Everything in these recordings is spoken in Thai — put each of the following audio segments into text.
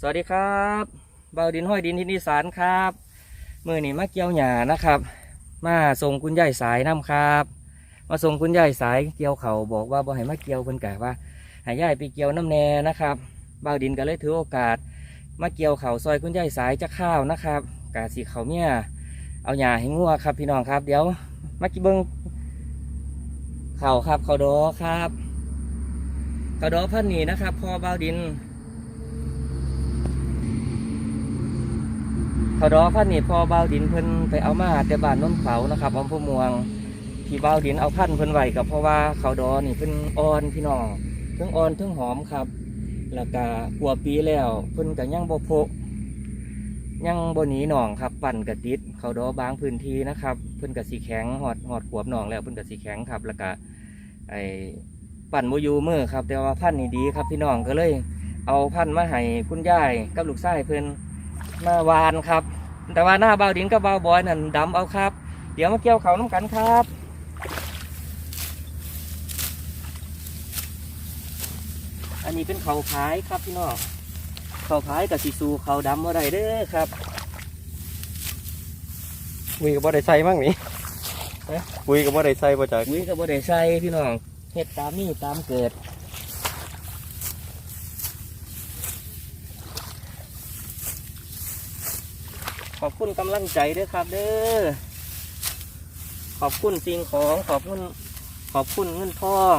สวัสดีครับเบาดินห้อยดินทินอีสานครับมือนี้มาเกี่ยวหญ้านะครับ มาส่งคุณยายสายน้ำครับ มาส่งคุณยายสายเกี่ยวเขาบอกว่าบ่ให้มาเกี่ยวเพิ่นกะว่าให้ยายไปเกี่ยวน้ำแน่นะครับเบาดินก็เลยถือโอกาส มาเกี่ยวเขาซอยคุณยายสายจะข้าวนะครับกะสีเขาเนี่ยเอาหญ้าให้งัวครับ พี่น้องครับ เดี๋ยวมากิเบิงเขาครับเขาดอครับเขาดอพันนี้นะครับพอเบาดิน ขาดอพันนี่พอเบาดินเพิ่นไปเอามาแต่บ้านน้นเขานะครับอำเภอเมืองที่เบาดินเอาพันเพิ่นไหวกับเพราะว่าเขาดอนี่เพิ่นอ่อนพี่น้องเพิ่งอ่อนเพิ่งหอมครับ แล้วก็กลัวปีแล้วเพิ่นก็ยังบ่โพะยังบนีหนองครับปั่นกระติดเขาดอบางพื้นที่นะครับ เพิ่นก็สีแข็งหอดหอดขวบหนองแล้วเพิ่นก็สีแข็งครับ แล้วก็ไอ้ปั่นโมยูมือครับ แต่ว่าพันธุ์นี่ดีครับพี่น้องก็เลย เอาพันธุ์มาให้คุณยายกับลูกชายเพิ่น มาวานครับ แต่ว่าหน้าเบาดินกับเบาบอยนั่นดำเอาครับ เดี๋ยวมาเกี่ยวเขาน้ำกันครับอันนี้เป็นเขาพายครับพี่น้องเขาพายกับสีสูเขาดำอะไรเด้อครับปุยกับบ่ได้ใส่มั่งนี่เอ๊ะปุยกับบ่ได้ใส่บ่จากวิกับบไดใส่พี่น้องเฮ็ดตามนี่ตามเกิด ขอบคุณกำลังใจด้วยครับ เด้อขอบคุณสิ่งของขอบคุณขอบคุณเงินทอง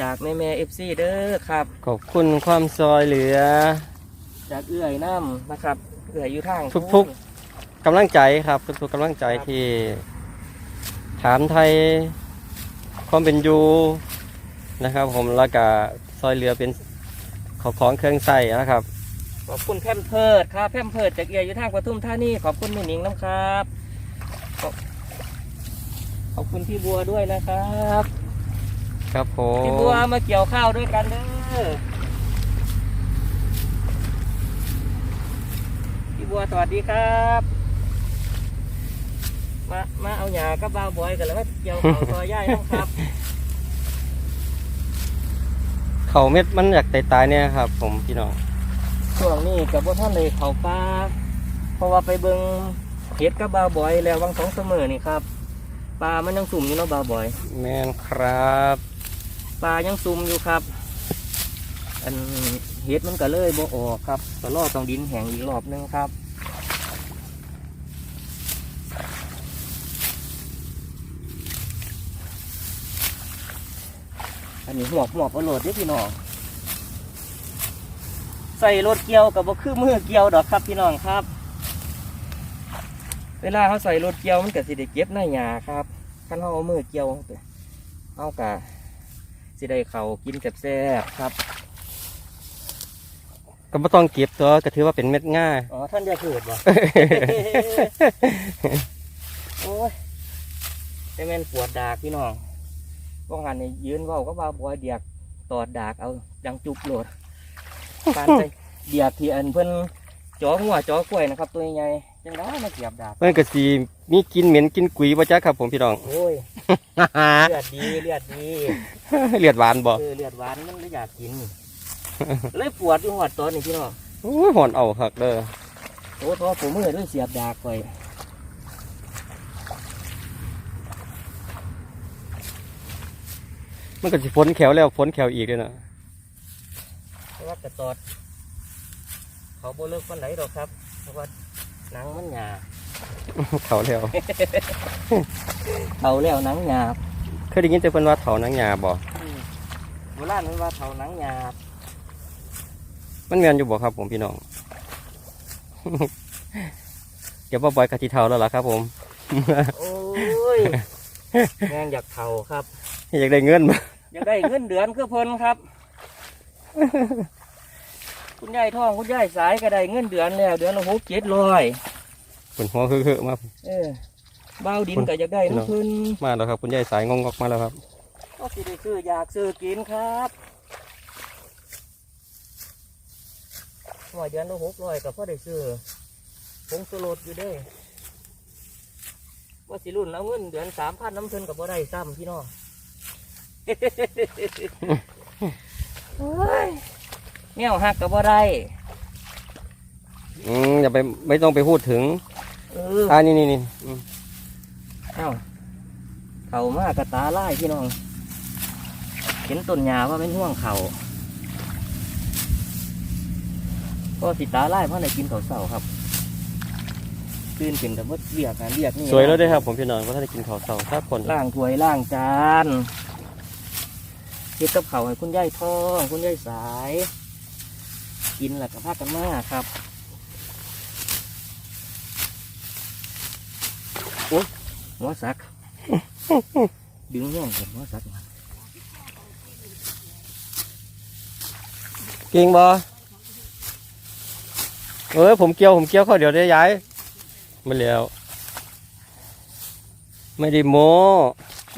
จากแม่แม่เอฟซีเด้อครับ ขอบคุณความซอยเหลือ จากเอื้อยน้ำนะครับ เอื้อยอยู่ทางทุกกำลังใจครับทุกๆกำลังใจที่ ถามไทยความเป็นอยู่นะครับ ผมแล้วก็ซอยเหลือเป็นของของเครื่องใส่นะครับ ขอบคุณแพมเพิร์ดครับแพมเพิร์ดจากเอื้อยอยู่ทางปทุมธานีขอบคุณแม่หนิงน้ำครับขอบขอบคุณพี่บัวด้วยนะครับ ครับผพี่มบัวมาเกี่ยวข้าวด้วยกันเด้อพี่บัวสวัสดีครับ มามาเอาหยากับบ้าวบอยกันแล้วมาเกี่ยวข้าวซอยย่ายนะครับเขาเม็ดมันอยากตายตายๆเนี่ยครับ ผมพี่น้อง ช่วงนี้กับพวกท่านเลยเขาปลาเพราะว่าไปเบิงเห็ดกับบ้าวบอยแล้ววังสองเสมอนี่ครับปลามันยังสุ่มอยู่เนาะบ้าวบอย แมนครับปลายังซุ่มอยู่ครับ อันเห็ดมันก็เลยบ่ออกครับก็รอต้องดินแห้งอีกรอบนึงครับอันนี้หมวกหมวกเอาโหลดเด้อพี่น้อง ใส่รถเกี่ยวกับบ่คือมือเกี่ยวดอกครับพี่น้องครับ เวลาเขาใส่รถเกี่ยวมันก็สิได้เก็บในหญ้าครับคันเขาเอามือเกี่ยวเอากะสิได้เขากินแซ่บๆครับก็ไม่ต้องเก็บตัวก็ถือว่าเป็นเม็ดง่ายอ๋อท่านจะเกิดบ่โอ้ยแต่แม่นปวดดากพี่น้องว่างานนี่ยืนเว้าก็ว่าบัวเดียกตอดดากเอาดังจุกโหลด ปานไปเดียกที่อันเพิ่นจ่อหัวจ่อกล้วยนะครับ ตัวใหญ่ๆจังได้มาเสียบดากมันก็สีมีกินเหม็นกินกุยบ่จ้าครับผมพี่น้องโอ้ยเลือดดีเลือดดีเลือดหวานบ่เออเลือดหวานมันเลยอยากกินเลยปวดอยู่หัวตอนนี้พี่น้องโอ้ยหอนเอาคักเด้อโอ้ท้อผมมือเลยเสียบดากไปมันก็สิฝนแขวแล้วฝนแขวอีกเลยนะเพราะ ว่ากระตอด เขาโบเลิกวันไหนหรอกครับ เพราะว่าหนังมันหยาบเขาแล้วเขาแล้วหนังหยาบเคยได้ยินแต่เพิ่นว่าเถานังหญ้าบ่อืมโบราณมันว่าเขาหนังหยาบมันแม่นอยู่บ่ครับผมพี่น้อง เดี๋ยวบ่บ่อยกะทิเถาแล้วล่ะครับ ผม โอ้ยแม่งอยากเขาครับ อยากได้เงินบ่อยากได้เงินเดือนคือเพนครับ คุณยายท่องคุณยายสายก็ได้เงินเดือนแล้วเดือนละหกเจ็ดร้อยฝนหัวคือๆมาเออบ้าวดินก็อยากได้น้ำพื้นมาแล้วครับ คุณยายสายงงอกมาแล้วครับก็สิได้ซื้ออยากซื้อกินครับหน่วยเดือนละหกร้อยก็พอได้ซื้อผงสลดอยู่เด้ว่าสิรุ่นเอาเงินเดือนสามพันน้ำเทินกับบ่ได้ซ้ำพี่น้องเฮ้ย แนวหักกับบ่ได้อืมอย่าไปไม่ต้องไปพูดถึงเอออ่านี่นี่นี่อืมเอ้าเขามากระตาไล่พี่น้องเห็นต้นหญ้าว่าเป็นห่วงเขาก็สิตาไล่เพราะในกินข้าวเสาครับตื่นเป็นแต่ว่าเรียกงานเรียกนี่สวยแล้วเด้วยครับ ผมพี่น้องว่าถ้าได้กินข้าวเสาถ้าคนล่างถ้วยล่างจานเฮ็ดกับเขาวให้คุณยายทอง คุณยายสาย กินแล้วก็พากันมาครับโอ้ยหัวสัก ดึงแย่งเห็นหัวสักมาเก่งบ่เออผมเกี่ยวผมเกี่ยวเขาเดี๋ยวได้ย้ายมาแล้ว ไม่ได้โม้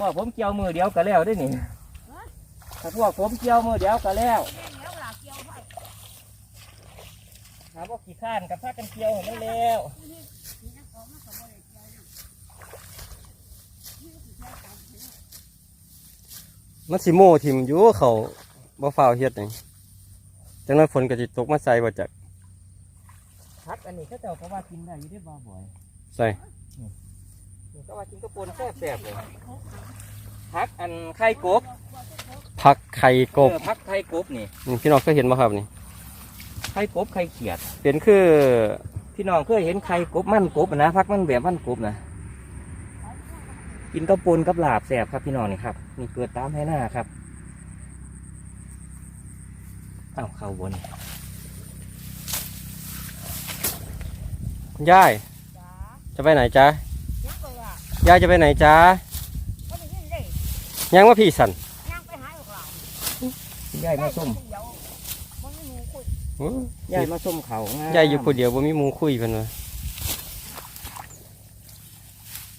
ว่าผมเกี่ยวมือเดียวก็แล้วได้นี่ถ้าพวกผมเกี่ยวมือเดียวก็แล้ว ถามว่าขี้ข้านกับพากันเกี่ยวให้ได้แล้วมันสิโม่ทิมอยู่เขาบ่ฟ้าวเฮ็ดหยังจังนั้นฝนก็สิตกมาใส่บ่จักพักอันนี้เขาเจ้าก็ว่ากินได้อยู่ได้บ่บ่อยใส่นี่ก็ว่ากินกระปนแซ่บๆเลยพักอันไข่กบผักไข่กบเออพักไข่กบนี่นี่พี่น้องเคยเห็นบ่ครับนี่ ไข่กบไข่เขียด เป็นคือพี่น้องเคยเห็นไข่กบมันกบนะพักมันแบบมันกบนะกินกระปนกับลาบแซ่บครับพี่น้องนี่ครับนี่เกิดตามให้หน้าครับอ้าวเข้าบนคุณยายจ้าจะไปไหนจ๊ะยังไปอะยายจะไปไหนจ๊ะก็ได้ยินเลยยังว่าพี่สันยังไปหาลูกหลานยายมาส้มเดี๋ ยวมันไม่มีคุยอื้อยายมาส้มเขางามยายอยู่คนเดียวบ่มีหมูคุยเพิ่นว่า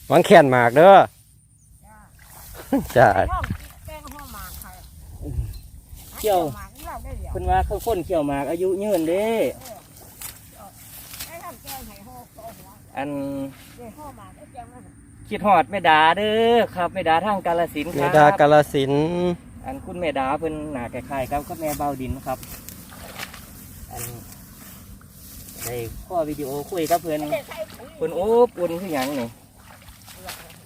หวังแขนหมากเด้อจ้าจ้าห้องแกงห้องหมากค่ะเกี่ยวหมากนี่เราได้เดี๋ยวเพิ่นว่าเขาคนเขี่ยวหมากอายุยืนเด้ได้ทำแกงให้ห้องโตหัวอันเดี๋ยวห้องหมากได้แกงมาให้คิดฮอดแม่ดาเด้อครับแม่ดาทางกาลสินธุ์คเมรับดากาลสินธุ์อันคุณแม่ดาเพิ่นหน้าคล้ายๆกับกับแม่เบาดินครับ อันได้ข้อวิดีโอคุยกับเพิ่นไม่ได้ใส่ปุ๋ยเพิ่นโอ้ปุ่นคือหยังนี่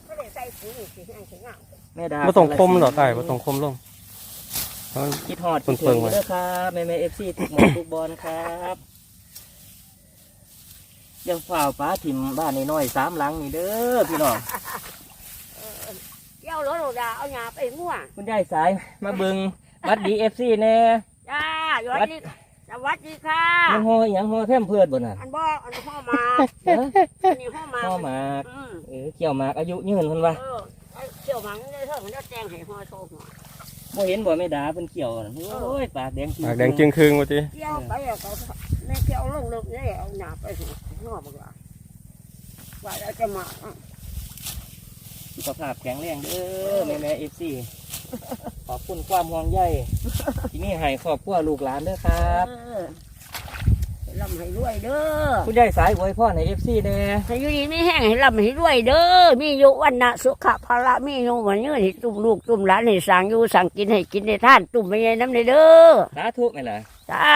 ไม่ได้ใส่ปุ๋ยสิให้ถึงอะแม่ดาบ่ต้องคมหรอกไอ้บ่ต้องคมลงเพราะคิดฮอดเพิ่คิดนเพิ่ถึงงไว้ เด้อครับแม่แม่ FC ทุกหมองทุกบอลครับอยังฝ่าวป้าถิ่มบ้านน้อยๆสามหลังนี่เด้อพี่น้องเกี่ยวรถโรดาเอาหยาไปง่วงคุณยายสายมาเบิงวัดดี FC แน่จ้าสวัสดีส วัสดีค่ะ มันฮออหยังฮอแพมเพิดบ่น่ะอันบอกอันห้องหมากเอ้ออันนี้ห้องหมากฮอหมากอืมเออเกี่ยวหมากอายุยืนเพิ่นว่าเออเกี่ยวหมากนี่ได้เท่ามันได้แจงให้ห้องโตหัวบ่เห็นบ่แม่ดาเพิ่นเกี่ยวน่ะโอ้ยปากแดงจริงปากแดงจึงครึ่งว่าติเกี่ยวไปอะเขาแม่เกี่ยวลงลึกนี่เอาหนาไปหัวหัวมันว่าว่าเราจะมาอะสุขภาพแข็งแรงเด้อแม่แม่ FC ขอบคุณความห่วงใยที่นี่ให้ครอบครัวลูกหลานเด้อครับเออลำให้รวยเด้อ คุณยายสายอวยพรให้ FC แน่ให้อยู่ดีไม่แห้งให้ลำให้รวยเด้อ มีอยู่วันนะสุขภาระมีอยู่วันนี้ให้ตุ่มลูกตุ่มหลานให้สั่งอยู่สั่งกินให้กินในท่านตุ่มไม่ใช่น้ำในเด้อ สาธุแม่ล่ะ สา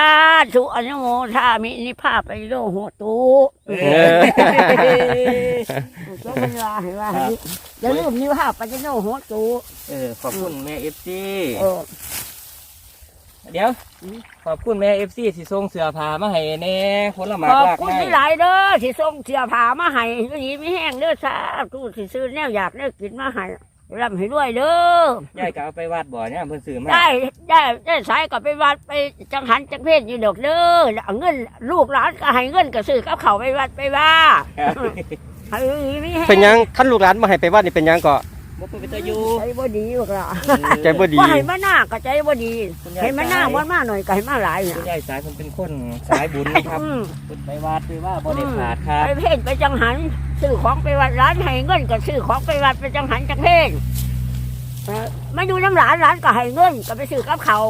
ธุอนุโมทามินิภาพไปโลหัวตูเอเอออก็มันว่าให้ว่าอย่าลืมนิภาพไปโลหัวตูเออขอบคุณแม่ FC เออเดี๋ยวอืมขอบคุณแม่ FC ที่ส่งเสื้อผ้ามาให้แน่ผลไม้ขอบหลากคุณไม้ที่หลายเด้อที่ส่งเสียผามาให้ก็ดีไม่แห้งเด้อสาธุที่ซื้อแนวอยากได้กินมาให้ ร่ำให้ด้วยเด้อยายก็เอาไปวาดบ่อเนี่ยเพิ่นซื้อมาได้ได้ได้สายก็ไปวัดไปจังหันจังเพศอยู่ดอกเด้อแล้วเอาเงินลูกหลานก็ให้เงินก็ซื้อกับเขาวไปวัดไปว่าครับ ให้ไม่แห้งเป็นหยังคันลูกหลานมาให้ไปวัดนี่เป็นหยังก็ บ่เพิ่นไปตะอยู่ ใจบ่ดีหรอกล่ะใจบ่ดี ว่าให้มาหน้าก็ใจบ่ดีคุณยาย ให้มาหน้าสายวันมาหน่อยก็ให้มาหลายเนี่ยคุณยายสายเพิ่นเป็นคนสายบุญนะครับอืมเพิ่นไปวาดไปว่าบ่ได้ขาดครับ ไปเพศไปจังหันซื้อของไปวัดร้านให้เงินก็ซื้อของไปวัดไปจังหันจังเพศ เอ่อมาดูน้ำหลานหลานก็ให้เงินก็ไปซื้อกับเขาว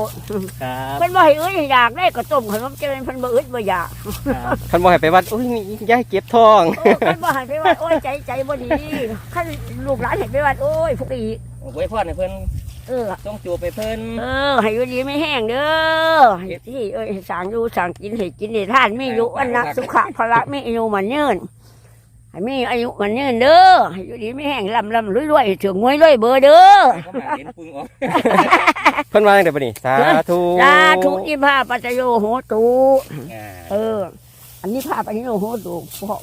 ครับเพิ่นบ่ให้อึดอยากได้ก็ต้มขนมเจริญเพิ่นบ่อึดบ่อยากครับคันบ่ให้ไปวัดอุ้ยยายเก็บท้อง โอ้เพิ่นบ่ให้ไปวัดโอ้ยใจใจบ่ดีคันลูกหลานเห็นไปวัดโอ้ยพวกอีไว้พรให้เพิ่นเออ ต้องจูบไปเพิ่น เออ ให้อยู่ดีไม่แห้งเด้อให้ที่เอ้ยให้สั่งอยู่สั่งกินให้กินให้ท่านมีอยู่วันนะสุขะพละมีอายุมันยืน ให้มีอายุมันยืนเด้อให้อยู่ดีไม่แห้งลำลำรวยรวยๆถึงงวยรวยเบอร์เด้อ เขามาเห็นปึงออกเพิ่นว่าจังได๋บ่นี่สาธุสาธุอิพาปัจจโยโหตุ อ่าเออ อันนี้พระปัจจโยโหตุเพราะ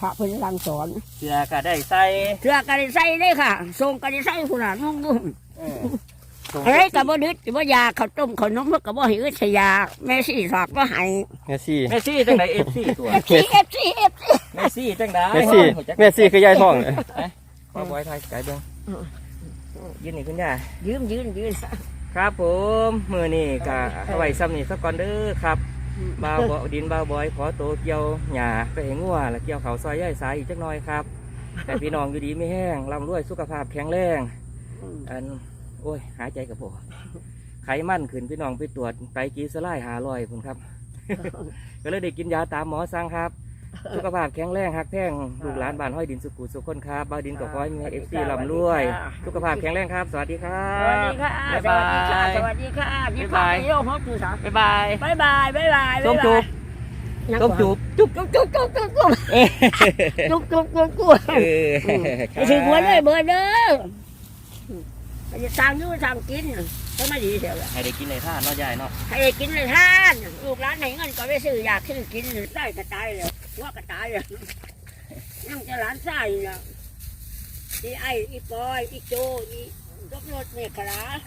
พระเพิ่นรังสอน เสือก็ได้ใส่เสื้อกันได้ใส่ได้ค่ะทรงกันได้ใส่ผู้หลานนุ่งนุ่งเออส่งอะไรกับบ่ดึดบ่ยาข้าวต้มข้าวน้ำกับบ่หิวชยาแม่สี่สากบ่ให้แม่ซี่เมสซี่จังไดเอฟซีตัวเอฟซี เอฟซีเอฟซีเมสซี่จังไดแม่ซี่แม่ซี่คือยายท้องพ่อบอยไทยไก่เบิ้งยืนนี่คุณย่ายืมยืนยืนครับผมมือนี่กะเอาไว้ซ้ำนี่สักก่อนเด้อครับบ่าวบ่ดินบ่าวบอยขอโตวเกี่ยวหญ้าไปให้งัวแล้วเกี่ยวเขาวซอยย่อยสายอีกจักหน่อยครับ แต่พี่น้องอยู่ดีไม่แห้งร่ำรวยสุขภาพแข็งแรงอันโอ้ยหายใจกับผมไขมันขึ้นพี่น้องไปตรวจไตรกีสลายหาลอยพุ่นครับ ก็เลยได้กินยาตามหมอสั่งครับ สุขภาพแข็งแรงฮักแพงลูกหลานบ้านห้อยดินสุขุสุขคนครับบ้าวดินกับห้อยมีเอฟซีลำรวย สุขภาพแข็งแรงครับ สวัสดีครัสวัสบดีค่ะบ๊ายสบาวัสดีค่ะยสวัสดีค่ะนี่บ๊ายพาบายไปโยกฮอกจูสาบ๊ายบายบายบายบายบายต้มจุบต้มจุบจุบจุบจุบจุบจุบจุบเอ้ยจุบจุบจุบจุบเออไปถึงหัวเลยเบอร์เด้อไปสั่งอยู่สั่งกินก็ไม่ดีเสียวให้ได้กินในท่าเนาะยายเนาะให้กินเลยท่านลูกร้านไหนเงินก็ไปซื้ออยากซื้อกินได้กระจายเลย ว่ากระตายเลยยังจะร้านใส่เนี่ยอีไออีปอยอีโจอีรถรถเนี่ยขลาค